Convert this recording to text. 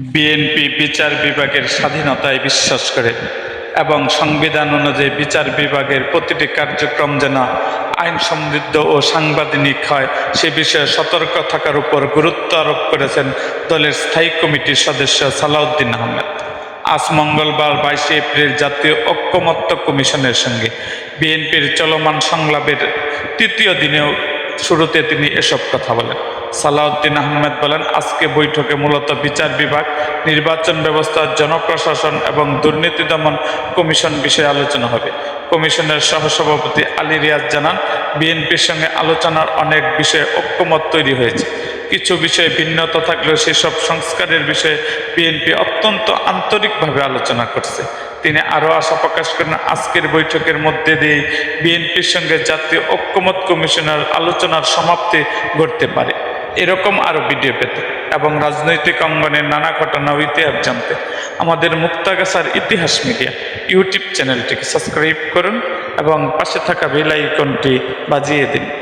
BNP বিচার বিভাগের স্বাধীনতায় বিশ্বাস করে এবং সংবিধান অনুযায়ী বিচার বিভাগের প্রতিটি কার্যক্রম যেন আইন সমৃদ্ধ ও সাংবাদিক হয়, সে বিষয়ে সতর্ক থাকার উপর গুরুত্ব আরোপ করেছেন দলের স্থায়ী কমিটির সদস্য সালাউদ্দিন আহমেদ। আজ মঙ্গলবার বাইশে এপ্রিল জাতীয় ঐক্যমত্য কমিশনের সঙ্গে বিএনপির চলমান সংলাপের তৃতীয় দিনেও শুরুতে তিনি এসব কথা বলেন। সালাউদ্দিন আহমেদ বলেন, আজকে বৈঠকে মূলত বিচার বিভাগ, নির্বাচন ব্যবস্থা, জনপ্রশাসন এবং দুর্নীতি দমন কমিশন বিষয়ে আলোচনা হবে। কমিশনের সহসভাপতি আলী রিয়াজ জানান, বিএনপির সঙ্গে আলোচনার অনেক বিষয়ে ঐক্যমত তৈরি হয়েছে। কিছু বিষয়ে ভিন্নতা থাকলেও সেসব সংস্কারের বিষয়ে বিএনপি অত্যন্ত আন্তরিকভাবে আলোচনা করছে। তিনি আরও আশা প্রকাশ করেন, আজকের বৈঠকের মধ্যে দিয়ে বিএনপির সঙ্গে জাতীয় ঐক্যমত কমিশনের আলোচনার সমাপ্তি ঘটতে পারে। এরকম আরও ভিডিও পেতে। এবং রাজনৈতিক অঙ্গনের নানা ঘটনা ইতিহাস জানতে। আমাদের মুক্তাগাছার ইতিহাস মিডিয়া ইউটিউব চ্যানেলটিকে সাবস্ক্রাইব করুন এবং পাশে থাকা বেল আইকনটি বাজিয়ে দিন।